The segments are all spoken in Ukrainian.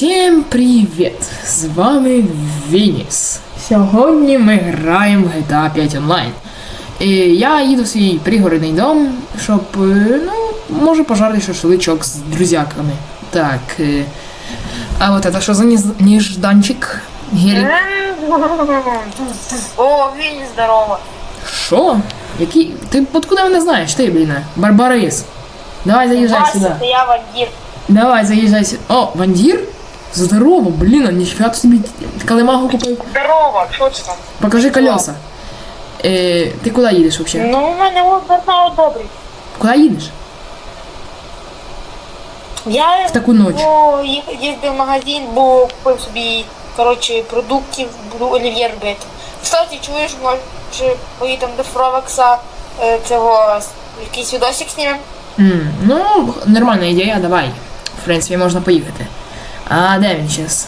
Всім привіт! З вами Вініс. Сьогодні ми граємо GTA 5 онлайн. І я їду в свій пригородний дом, щоб, е, ну, може пожарити шашличок з друзяками. Так. е, А от це що за ніж- ніжданчик? Гелік? О, він здорово. Що? Який? Ти откуда мене знаєш? Ти, блін, Барбарис. Давай заїжджай сюди. Давай, заїжджай сюди. О, Вандір? Здорово, блін, а ніфіга ти собі калимагу купив. Здорово, що це там? Покажи колеса. Е, ти куди їдеш взагалі? Ну, у мене от Бернау добрий. Куди їдеш? Я В таку ніч. бо, їздив в магазин, бо купив собі, коротше, продуктів, буду олів'є робити. Кстати, чуєш, може, поїдемо до Фровекса, е, цього, якийсь відосик знімемо? М, ну, нормальна ідея, давай. В принципі, можна поїхати. А де він зараз?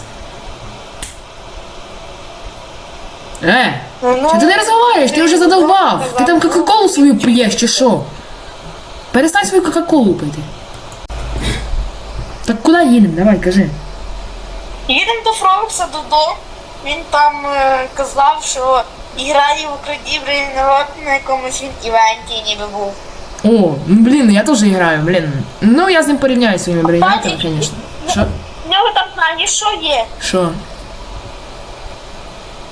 Е, Ну, чи ти не розговорюєш? Ти вже задовбав. Ти там Кока-Колу свою п'єш, чи що? Перестань свою Кока-Колу пити. Так куди їдемо? Давай, кажи. Їдемо до Фровекса додому. Він там е, казав, що грає в Україні народ на якомусь він івенті ніби був. О, ну блін, я теж граю, блін. Ну, я з ним порівняю своїми Кстати, звісно. Що? В нього там знаєш, що є? Що?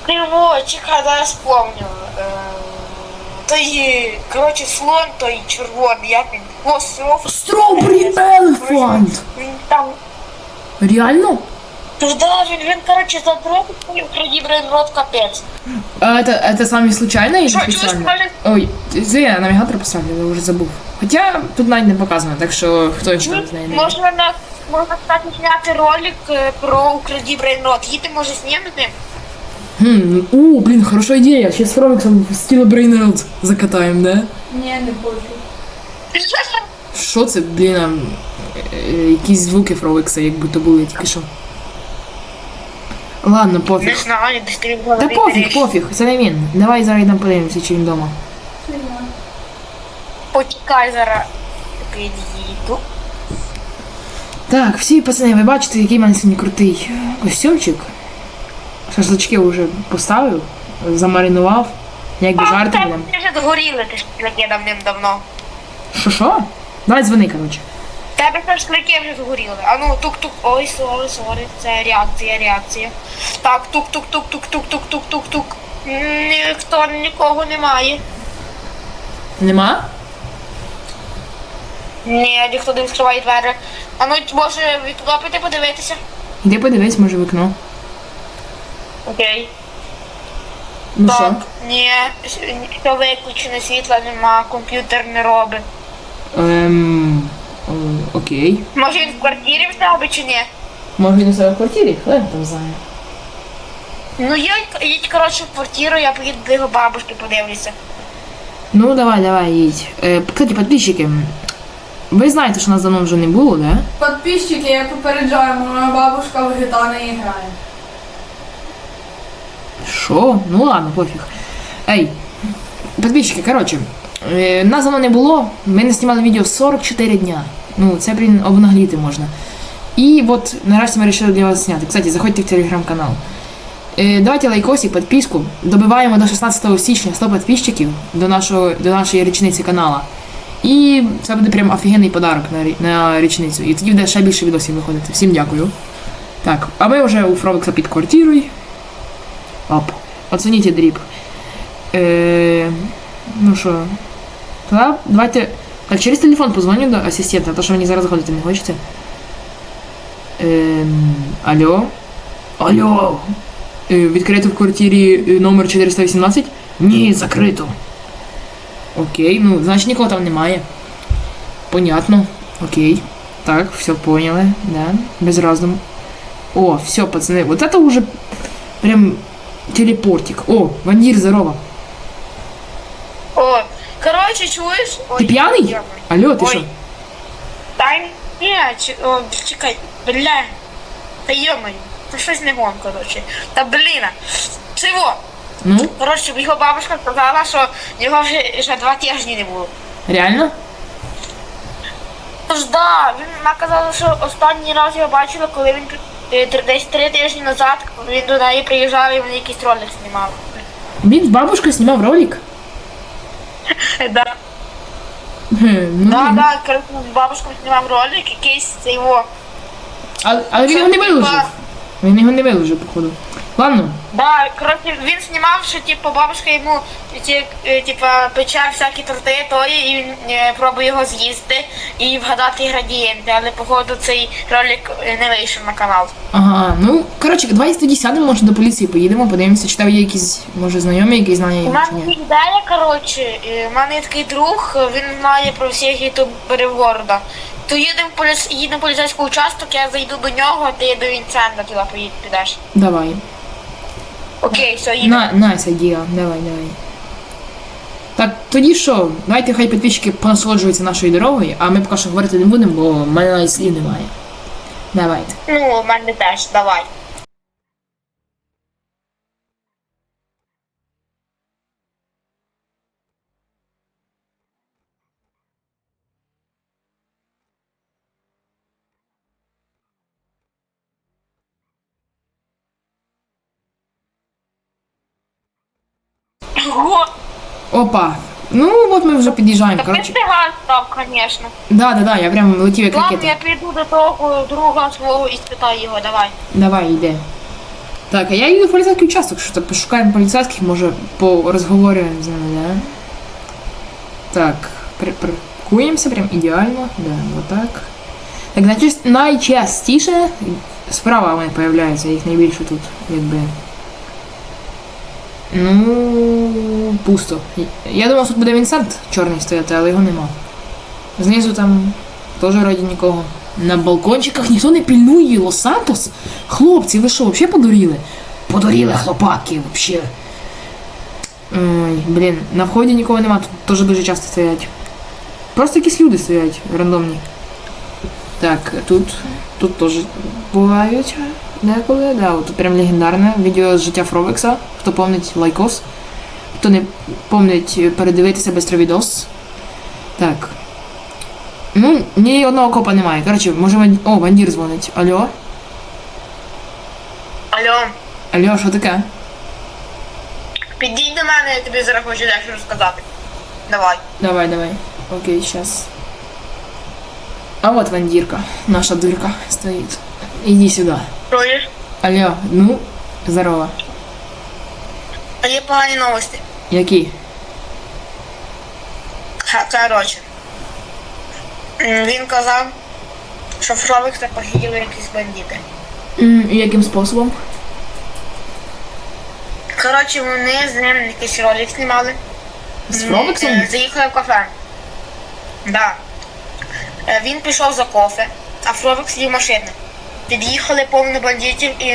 Криво, чекай, зараз помню. Е, той, коротше, слон той червоний, як він? О, сров. Strawberry Elephant! Він там. Реально? Тож да, він, він, коротше, задротив свою кредібрий рот капець. А это, это с вами случайно или Что, чё, специально? скажи? Ой, це я навігатор поставлю, я вже забув. Хоча тут навіть не показано, так що хто ще там знає. не- Можна на можна кстати, зняти ролик е, про кредібрий рот. Їти може знімати. Хм, о, блін, хороша ідея. Ще з Фроміксом стіл Brainrot закатаємо, да? Ні, не хочу. Що це, блін, а, е, якісь звуки Фромікса, якби то були тільки що. Ладно, Не пофіг. знаю, десь ти Та пофіг, пофіг, це не він. Давай зараз йдемо подивимося, чи він вдома. Почекай зараз. Під'їду. Так, всі пацани, ви бачите, який в мене сьогодні крутий костюмчик. Шашлички вже поставив, замаринував. Якби жарти Там будемо. вже згоріли ти шашлики давним-давно. Що що? Давай дзвони, коротше. Тебе шашлики вже згоріли. А ну тук-тук. Ой, сорі, сорі. Це реакція, реакція. Так, тук-тук-тук-тук-тук-тук-тук-тук-тук. Ніхто нікого немає. Нема? Ні, ніхто не відкриває двері. А ну може відклопити подивитися. Іди подивись, може в вікно. Окей. Ну так, що? ні, все виключено, світла нема, комп'ютер не робить. Ем, окей. Може він в квартирі в тебе чи ні? Може він у себе в квартирі? Хто його там знає? Ну їдь, їдь коротше в квартиру, я поїду до його бабушки подивлюся. Ну давай, давай, їдь. Е, кстати, підписчики, ви знаєте, що нас давно вже не було, да? Подписчики, я попереджаю, моя бабушка в GTA не грає. Що? Ну ладно, пофіг. Ей, підписчики, коротше, е, нас давно не було, ми не знімали відео 44 дня. Ну, це, блін, обнагліти можна. І от нарешті ми вирішили для вас зняти. Кстати, заходьте в телеграм-канал. Е, давайте лайкосик, підписку. Добиваємо до 16 січня 100 підписчиків до, нашого, до нашої річниці канала. І це буде прям офігенний подарок на, на річницю. І тоді буде ще більше відосів виходити. Всім дякую. Так, а ми вже у Фровекса під квартирою. Оп. Оцініть дріб. Е, ну що, тогда давайте. Так, через телефон позвоню до ассистента, а то що мені зараз заходити не хочеться. Ем, алло? Алло? Е, відкрито в квартирі е, номер 418? Ні, закрито. Окей, ну, значить нікого там немає. Понятно. Окей. Так, все поняли, да. Без раздуму. О, все, пацаны, вот это уже прям телепортик. О, вандир, здорово. О, короче, чуешь? Ой, ты пьяный? Я... Алло, ты что? Да не, ч... О, чекай, бля. Да ё ты что с ним, короче? Да блин, чего? Ну, Коротше, його бабушка сказала, що його вже, вже два тижні не було. реально? Тож да, він вона казала, що останній раз його бачила, коли він е, десь три тижні назад він до неї приїжджав і вони якийсь ролик знімав. Він з бабушкою знімав ролик? Да. Хм, ну, Да, да, коротше, з бабушкою знімав ролик, якийсь це його. але, але він його не виложив. Він його не виложив, походу. Ладно, Да, коротше, він знімав, що типу бабушка йому ті- е, пече всякі торти тої, і він е, пробує його з'їсти і вгадати градієнти, але походу цей ролик е, не вийшов на канал. ага, ну, коротше, давай тоді сядемо, може до поліції поїдемо, подивимося, чи там є якісь, може, знайомі, які знання У його чи мене ні. ідея, коротше, е, у мене є такий друг, він знає про всіх ютуберів города. То їдемо в поліс... їдемо в поліцейський участок, я зайду до нього, а ти до Вінцента туди поїд, підеш. Давай. Окей, все, їдемо. На, найс ідея, давай, давай. Так, тоді що, давайте хай підписчики понасолоджуються нашою дорогою, а ми поки що говорити не будемо, бо в мене навіть слів немає. Давайте. Ну, в мене теж, давай. Ого, Опа. Ну, от ми вже під'їжджаємо, так ти газ став, звісно. Да, да, да, я прям летів як Ладно, ракета. я піду до того друга свого і спитаю його, давай. Давай, йде. Так, а я їду в поліцейський участок, що так пошукаємо поліцейських, може порозговорюємо з ними, да? Так, при- паркуємося прям ідеально, да, отак. Так, Так, значить, найчастіше справа вони появляються, їх найбільше тут, якби. Ну, пусто. Я думав, тут буде Вінсент чорний стояти, але його нема. Знизу там теж раді нікого. На балкончиках ніхто не пільнує Лос-Сантос. Хлопці, ви що, взагалі подуріли? Подуріли хлопаки, взагалі. Ой, блін, на вході нікого нема, тут теж дуже часто стоять. Просто якісь люди стоять рандомні. Так, тут, тут теж бувають деколи. Да, от прям легендарне відео з життя Фровекса. Хто помнить лайкос. Хто не помнить передивитися без відос. Так. Ну, ні одного копа немає. Коротше, може Ван... О, Вандір дзвонить. Алло? Алло, Алло, що таке? підійди до мене, я тобі зараз хочу дещо розказати. Давай. Давай, давай. Окей, сейчас. А вот Вандирка, наша дырка стоит. Иди сюда. Чуєш? Алло, ну, здорово. А є погані новості. Які? Коротше. Він казав, що Фровекса похитили якісь бандити. І яким способом? Коротше, вони з ним якийсь ролик знімали. З М, Фровексом? е, Заїхали в кафе. Да. Е, Він пішов за кофе, а Фровек сидів в машині. Під'їхали повно бандитів і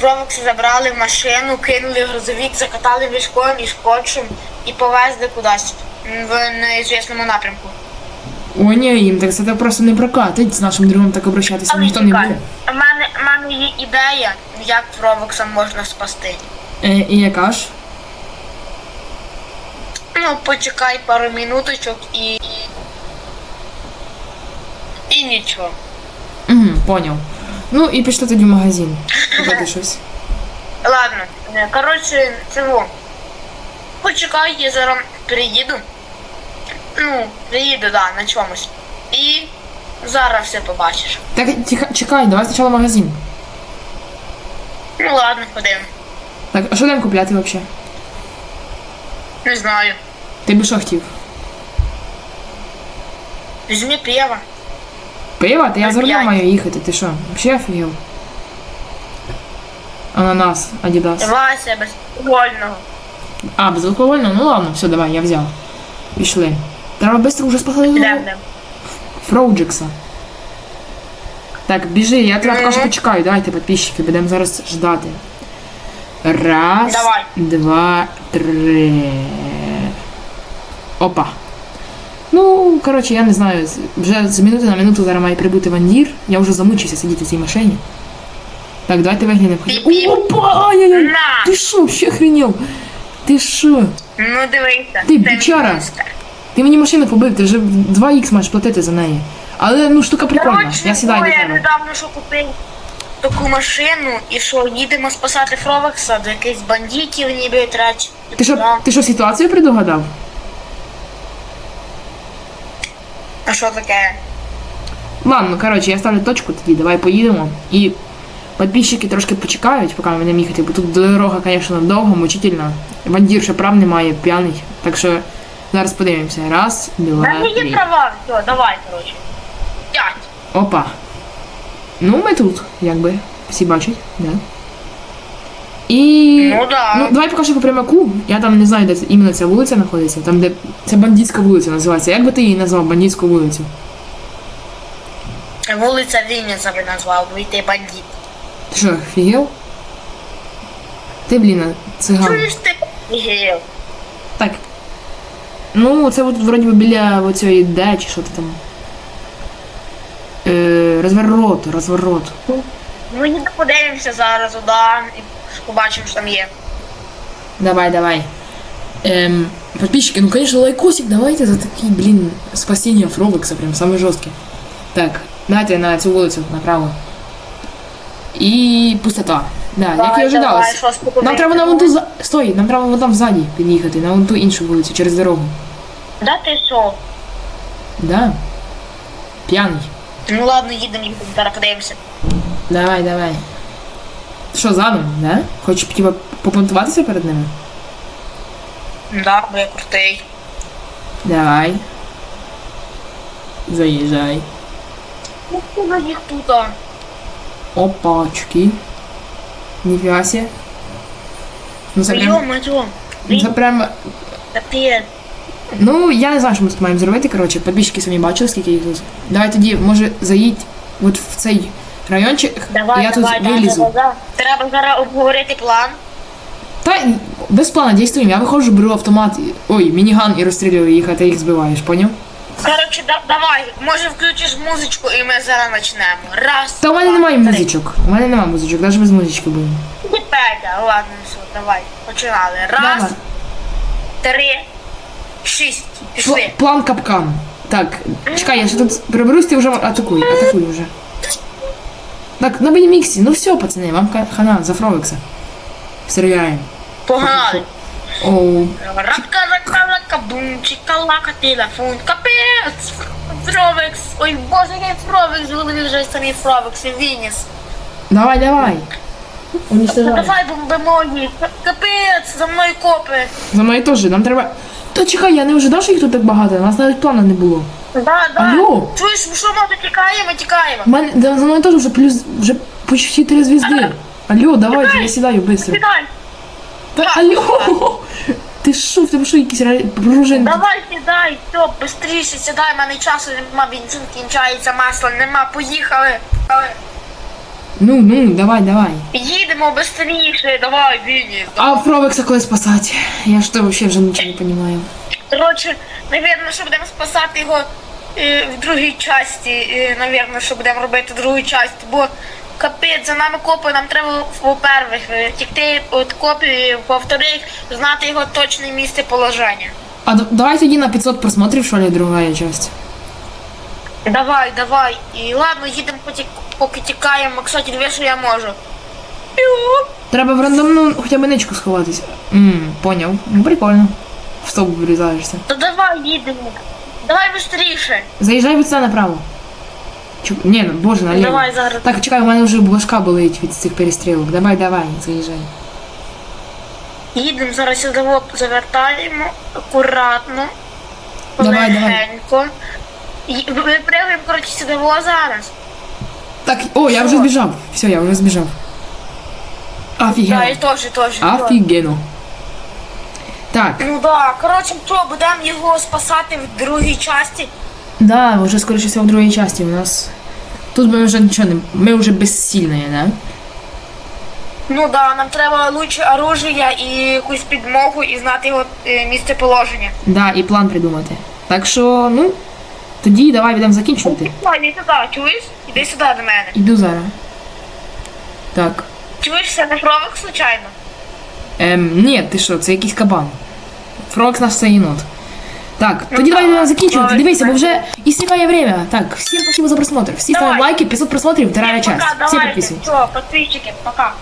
Фровекса забрали в машину, кинули в грузовик, закатали мішком і скотчем і повезли кудись в неізвісному напрямку. О, ні, їм так це просто не прокатить з нашим другом так обращатися ніхто не буде. У мене, в мене є ідея, як Фровекса можна спасти. Е, і яка ж? Ну, почекай пару минуточок і. І, і нічого. Угу, поняв. Ну і пішли тоді в магазин. Купити щось. Ладно, коротше, цього. Почекай, я зараз приїду. Ну, приїду, да, на чомусь. І зараз все побачиш. Так, тіха- чекай, давай спочатку в магазин. Ну ладно, ходимо. Так, а що там купляти взагалі? Не знаю. Ти би що хотів? Візьми пиво. Пиво? Та я за рулем маю їхати, ти що? Взагалі офігел? Ананас, Адідас. Вася безпольного. А, безалкогольно? Ну ладно, все, давай, я взял. Пішли. Треба швидко вже спасати Йдем, йдем. Так, біжи, я тебе що почекаю, давайте, підписчики, будемо зараз ждати. Раз, Давай. два, три. Опа. Ну, коротше, я не знаю, вже з минути на минуту зараз має прибути вандір. Я вже замучився сидіти в цій машині. Так, давайте виглянемо. Опа! Ай-яй-яй! Ти що, ще охренел? Ти що? Ну дивися. Ти бичара. Ти мені машину побив, ти вже 2х маєш платити за неї. Але ну штука прикольна. Коротше, Я сідаю Я недавно що купив. таку машину і що їдемо спасати Фровекса до якихось бандитів, ніби трач. Ти що, ти що ситуацію предугадав? А що таке? Ладно, коротше, я ставлю точку тоді, давай поїдемо. І підписчики трошки почекають, поки ми будемо їхати, бо тут дорога, звісно, довга, мучительна. Бандір ще прав немає, п'яний. Так що зараз подивимося. Раз, два, мене є три. права, все, давай, коротше. П'ять. Опа. Ну, ми тут, якби. Всі бачать, да. І. Ну да. Ну, давай поки що по прямаку. Я там не знаю, де іменно ця вулиця знаходиться. Там, де. Це бандитська вулиця називається. Як би ти її назвав бандитську вулицю? Вулиця Вінниця би назвав, бо ти бандит. Ти що, офігел? Ти, блін, циган. Чуєш ти? Ігел. Так. Ну, це от вроді би біля оцієї Д, чи що ти там. Е, розворот, розворот. Ми не подивимося зараз, да, і побачимо, що там є. Давай, давай. Эм, подписчики, ну конечно лайкосик давайте за такие, блин, спасение Фровекса, прям самый жесткий. Так, давайте на цю вулицю направо. І пустота. Да, як і давай, ожидалось. спокійно. Нам треба на вон ту за... Стой, нам треба вон там ззаді під'їхати, на вон ту іншу вулицю через дорогу. Да ти що? Да. П'яний. Ну ладно, їдемо, їдемо, зараз подивимося. Давай, давай. Що, задом, да? Хочеш типа попонтуватися перед ними? Да, бо я крутий. Давай. Заїжджай. Ну, куди їх тут? Опачки. Ніфіга себе. Ну це прям, Йо-моє. це прям. Капець. Ну, я не знаю, що ми тут маємо зробити. Коротше, підписчики самі бачили, скільки їх тут. Давай тоді, може, заїдь от в цей райончик, Давай, я давай, тут давай, вилізу. давай, давай. Треба зараз обговорити план. Та без плану дійствуємо. Я виходжу, беру автомат, ой, мініган і розстрілюю їх, а ти їх збиваєш, поняв? Коротше, да, давай, може включиш музичку і ми зараз почнемо. Раз. Та у мене два, немає три. музичок. У мене немає музичок, навіть без музички будемо. Петя, ладно, все, давай. Починали. Раз, Давай. три, шість. Пішли. план капкан. Так, чекай, я ще тут приберусь, ти вже атакуй, атакуй вже. Так, на Беніміксі, ну все, пацани, вам хана за Фровекса. Стріляємо. Погнали. Оу. Рака, рака, рака, бум, чикалака, телефон, капець. Фровекс. Ой, боже, який Фровекс, голові вже самі Фровекс, і Вініс. Давай, давай. Уничтожай. Давай бомбимо їх. Капець, за мною копи. За мною теж, нам треба. Та чекай, я не ожидав, що їх тут так багато, у нас навіть плану не було. Да, да. Алло. Чуєш, що може тікаємо, тікаємо. У мене да, за мною теж вже плюс вже почти три звізди. Алло, давайте, я сідаю быстро. Сідай. Та алло! Ти що, в тебе що якісь ре- пружини? Давай сідай, все, быстріше сідай, в мене часу нема, бензин кінчається, масла нема, поїхали. Але Ну, ну, давай, давай. Їдемо быстріше, давай, Віні. А Фровекса коли спасати? Я ж то вообще вже нічого не розумію. Коротше, навірно, що будемо спасати його е, в другій часті. Е, навірно, що будемо робити в другій часті, бо капець, за нами копи, нам треба, по-перше, е, тікти від копів, по-вторих, знати його точне місце положення. А давай тоді на 500 просмотрів, що ли, другая часть. Давай, давай. І ладно, їдемо поки, поки тікаємо. Кстати, диви, що я можу. Треба в рандомну хоча б ничку сховатись. Ммм, поняв. Ну прикольно. В стоп врізаєшся. То давай їдемо. Давай швидше. Заїжджай від сюди направо. Чу... Ні, ну боже, наліво. Давай зараз. Так, чекай, у мене вже башка болить від цих перестрілок. Давай, давай, заїжджай. Їдемо зараз сюди от завертаємо акуратно. Давай, давай. легенько. І коротше, сюди о, зараз. Так, о, я вже збіжав. Все, я вже збіжав. Да, і Офігенно. теж, теж. Офігенно. Так, Ну да, коротше, що, будемо його спасати в другій часті. да, вже скоріше всього в другій часті у нас. Тут ми вже нічого не. Ми вже безсильні, да? Ну да, нам треба лучше оружия і якусь підмогу і знати його е, місце положення. Да, і план придумати. Так що, ну, тоді давай будемо закінчувати. Ой, іди сюди, чуєш? Іди сюди до мене. Іду зараз. Так. Чуєш, це не фровик, случайно? Ем, ні, ти що, це якийсь кабан. Фрокс наш це. Так, тоді давай закінчувати. Дивися, бо вже істікає время. Так, всім спасибо за просмотр. Всі ставимо лайки, 500 просмотрів, вторая часть. Всі підписуйтесь. Все, подписчики, пока.